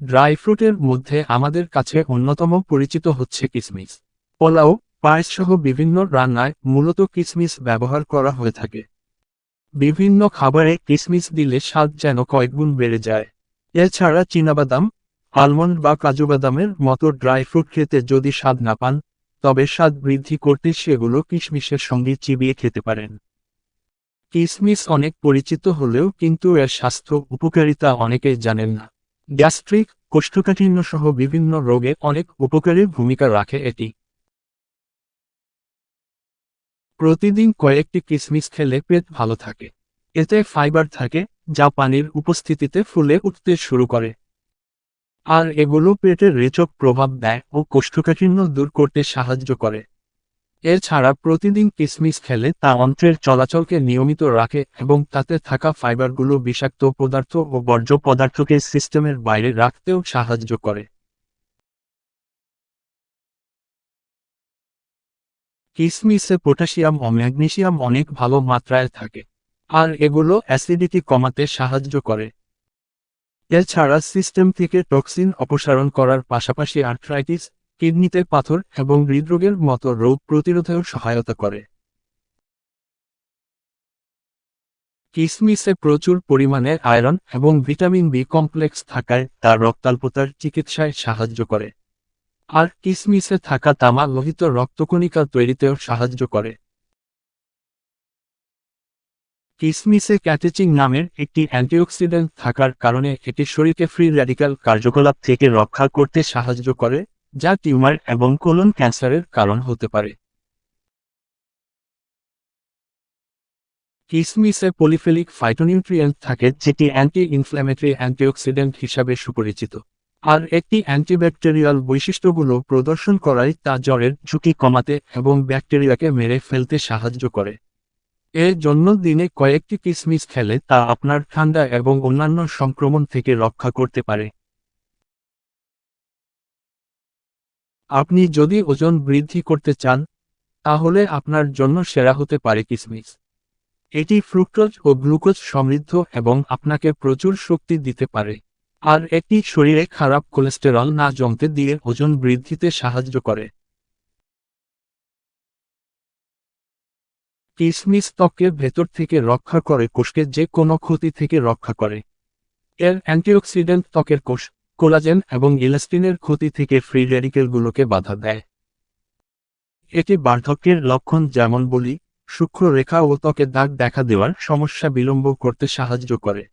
Dry ফ্রুটের মধ্যে আমাদের কাছে অন্যতম পরিচিত হচ্ছে কিসমিস। পোলাও পায়েস সহ বিভিন্ন রান্নায় মূলত কিসমিস ব্যবহার করা হয়ে থাকে। বিভিন্ন খাবারে কিসমিস দিলে স্বাদ যেন কয়েকগুণ বেড়ে যায়। এছাড়া চীনাবাদাম আলমন্ড বা কাজু বাদামের মতো ড্রাই ফ্রুট খেতে যদি স্বাদ না পান, তবে স্বাদ বৃদ্ধি করতে সেগুলো কিশমিশের সঙ্গে চিবিয়ে খেতে পারেন। কিসমিস অনেক পরিচিত হলেও কিন্তু এর স্বাস্থ্য উপকারিতা অনেকেই জানেন না। গ্যাস্ট্রিক কোষ্ঠকাঠিন্য সহ বিভিন্ন রোগে অনেক উপকারী ভূমিকা রাখে এটি। প্রতিদিন কয়েকটি কিসমিস খেলে পেট ভালো থাকে। এতে ফাইবার থাকে, যা পানির উপস্থিতিতে ফুলে উঠতে শুরু করে। আর এগুলো পেটের রেচক প্রভাব দেয় ও কোষ্ঠকাঠিন্য দূর করতে সাহায্য করে। এছাড়া প্রতিদিন কিসমিস খেলে তা অন্ত্রের চলাচলকে নিয়মিত রাখে এবং তাতে থাকা ফাইবারগুলো বিষাক্ত পদার্থ ও বর্জ্য পদার্থকে সিস্টেমের বাইরে রাখতেও সাহায্য করে। কিসমিসে পটাশিয়াম ও ম্যাগনেসিয়াম অনেক ভালো মাত্রায় থাকে, আর এগুলো অ্যাসিডিটি কমাতে সাহায্য করে। এছাড়া সিস্টেম থেকে টক্সিন অপসারণ করার পাশাপাশি আর্থ্রাইটিস কিডনিতে পাথর এবং হৃদরোগের মতো রোগ প্রতিরোধেও সহায়তা করে। কিসমিসে প্রচুর পরিমাণে আয়রন এবং ভিটামিন বি কমপ্লেক্স থাকায় তা রক্তাল্পতার চিকিৎসায় সাহায্য করে। আর কিসমিসে থাকা তামা লোহিত রক্তকণিকা তৈরিতেও সাহায্য করে। কিসমিসে ক্যাটেচিং নামের একটি অ্যান্টিঅক্সিডেন্ট থাকার কারণে এটি শরীরকে ফ্রি র্যাডিক্যাল কার্যকলাপ থেকে রক্ষা করতে সাহায্য করে। যা টিউমার এবং কোলন ক্যান্সারের কারণ হতে পারে। কিসমিসে পলিফেলিক ফাইটোনিউট্রিয়েন্ট থাকে, যেটি অ্যান্টি ইনফ্ল্যামেটরি অ্যান্টিঅক্সিডেন্ট হিসাবে সুপরিচিত। আর একটি অ্যান্টিব্যাকটেরিয়াল বৈশিষ্ট্যগুলো প্রদর্শন করায় তা জ্বরের ঝুঁকি কমাতে এবং ব্যাকটেরিয়াকে মেরে ফেলতে সাহায্য করে। এর জন্য দিনে কয়েকটি কিসমিস খেলে তা আপনার ঠান্ডা এবং অন্যান্য সংক্রমণ থেকে রক্ষা করতে পারে। আপনি যদি ওজন বৃদ্ধি করতে চান, তাহলে আপনার জন্য সেরা হতে পারে কিসমিস। এটি ফ্রুক্টোজ ও গ্লুকোজ সমৃদ্ধ এবং আপনাকে প্রচুর শক্তি দিতে পারে। আর এটি শরীরে খারাপ কোলেস্টেরল না জমতে দিয়ে ওজন বৃদ্ধিতে সাহায্য করে। কিসমিস ত্বকের ভেতর থেকে রক্ষা করে কোষকে যে কোনো ক্ষতি থেকে রক্ষা করে। এর অ্যান্টিঅক্সিডেন্ট ত্বকের কোষ কোলাজেন এবং ইলাস্টিনের ক্ষতি থেকে ফ্রি রেডিকেলগুলোকে বাধা দেয়। এটি বার্ধক্যের লক্ষণ যেমন বলি সূক্ষ্ম রেখা ও ত্বকে দাগ দেখা দেওয়ার সমস্যা বিলম্ব করতে সাহায্য করে।